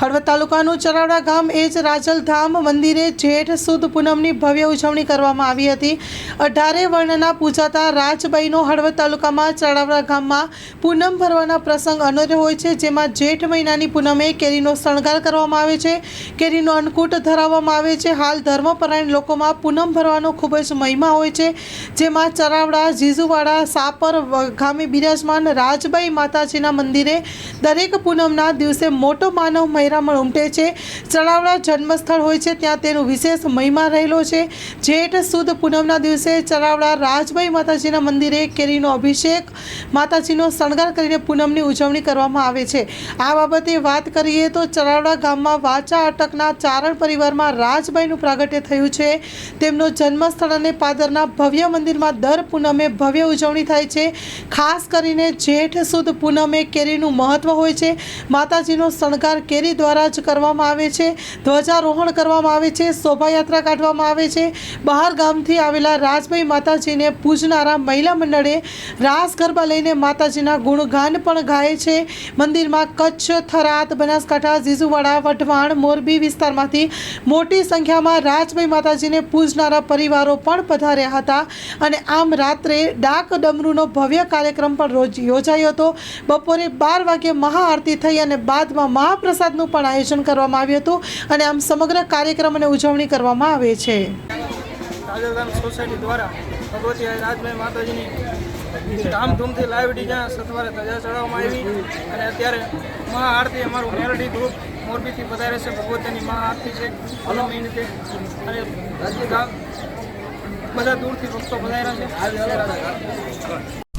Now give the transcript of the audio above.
હળવદ તાલુકાનું ચરાવડા ગામ એ જ રાજલધામ મંદિરે જેઠ સુદ પૂનમની ભવ્ય ઉજવણી કરવામાં આવી હતી. અઢારે વર્ણના પૂજાતા રાજબાઈનો હળવદ તાલુકામાં ચરાવડા ગામમાં પૂનમ ભરવાના પ્રસંગ અનોર્ય હોય છે, જેમાં જેઠ મહિનાની પૂનમે કેરીનો શણગાર કરવામાં આવે છે. કેરીનો અન્નકૂટ ધરાવવામાં આવે છે. હાલ ધર્મપરાયણ લોકોમાં પૂનમ ભરવાનો ખૂબ જ મહિમા હોય છે, જેમાં ચરાવડા, જીજુવાડા, સાપર ગામે બિરાજમાન રાજબાઈ માતાજીના મંદિરે દરેક પૂનમના દિવસે મોટો માનવ મહેરામણ ઉમટે છે. ચડાવડા જન્મસ્થળ હોય છે, ત્યાં તેનું વિશેષ મહિમા રહેલો છે. જેઠ સુદ પૂનમના દિવસે ચડાવડા રાજભાઈ માતાજીના મંદિરે કેરીનો અભિષેક, માતાજીનો શણગાર કરીને પૂનમની ઉજવણી કરવામાં આવે છે. આ બાબતે વાત કરીએ તો ચરાવડા ગામમાં વાચા અટકના ચારણ પરિવારમાં રાજભાઈનું પ્રાગટ્ય થયું છે. તેમનો જન્મસ્થળ અને પાદરના ભવ્ય મંદિરમાં દર પૂનમે ભવ્ય ઉજવણી થાય છે. ખાસ કરીને જેઠ સુદ પૂનમે કેરીનું મહત્વ હોય છે. માતાજીનો શણગાર કેરી દ્વારા જ કરવામાં આવે છે. ધ્વજારોહણ કરવામાં આવે છે. શોભાયાત્રા કાઢવામાં આવે છે. બહાર ગામથી આવેલા રાજભાઈ માતાજીને પૂજનારા મહિલા મંડળે રાસ ગરબા લઈને માતાજીના ગુણગાન પણ ગાય છે. મંદિરમાં કચ્છ, થરાદ, બનાસકાંઠા જીજુવાડા વઢવાણ, મોરબી વિસ્તારમાંથી મોટી સંખ્યામાં રાજભાઈ માતાજીને પૂજનારા પરિવારો પણ પધાર્યા હતા. અને આમ રાત્રે ડાક ડમરૂનો ભવ્ય કાર્યક્રમ પણ યોજાયો હતો. બપોરે બાર વાગ્યે મહાઆરતી થઈ અને બાદમાં મહાપ્રસાદનું પણ આયોજન કરવામાં આવ્યું હતું અને આમ સમગ્ર કાર્યક્રમ અને ઉજવણી કરવામાં આવે છે. રાજલધામ સોસાયટી દ્વારા ભગવતી રાજભાઈ માતાજીની ધામધૂમથી લાઈવ ડીજા સથવારે ધજા ચડાવવામાં આવી અને અત્યારે મહાઆરતી અમારું મેલડી ગ્રુપ મોરબીથી વધારે છે, ભગવતીની મહા આરતી છે ફલો રીતે અને બધા દૂરથી ભક્તો પધાર્યા છે.